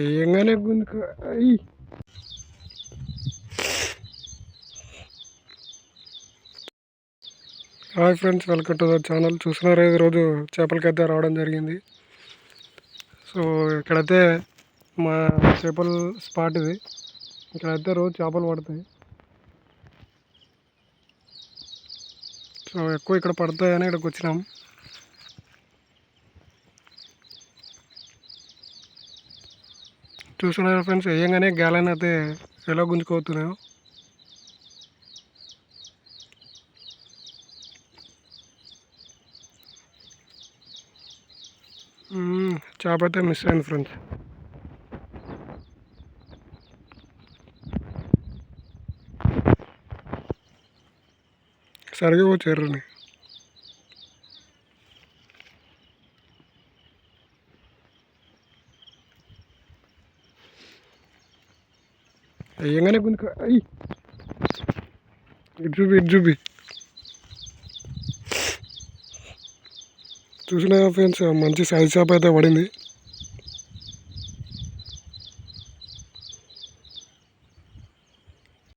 ఏంగానే గుంజుక అయ్యి. Hi friends welcome to the channel. చూస్తున్నారా ఈరోజు చేపలకైతే రావడం జరిగింది. సో ఇక్కడైతే మా చేపల స్పాట్ ఇది. ఇక్కడైతే రోజు చేపలు పడతాయి. సో ఎక్కువ ఇక్కడ పడతాయని ఇక్కడికి వచ్చినాం. చూస్తున్నారు ఫ్రెండ్స్ వేయంగానే గ్యాలన్ అయితే ఎలా గుంజుకోతున్నాయో మ్మ్, చేప అయితే మిస్ అయింది ఫ్రెండ్స్ సరిగా వచ్చారు అయ్యంగానే గుంజుక అయ్యి. ఇటు చూపి ఇటు చూపి. చూసిన ఫ్రెండ్స్ మంచి సైజ్ చేప అయితే పడింది.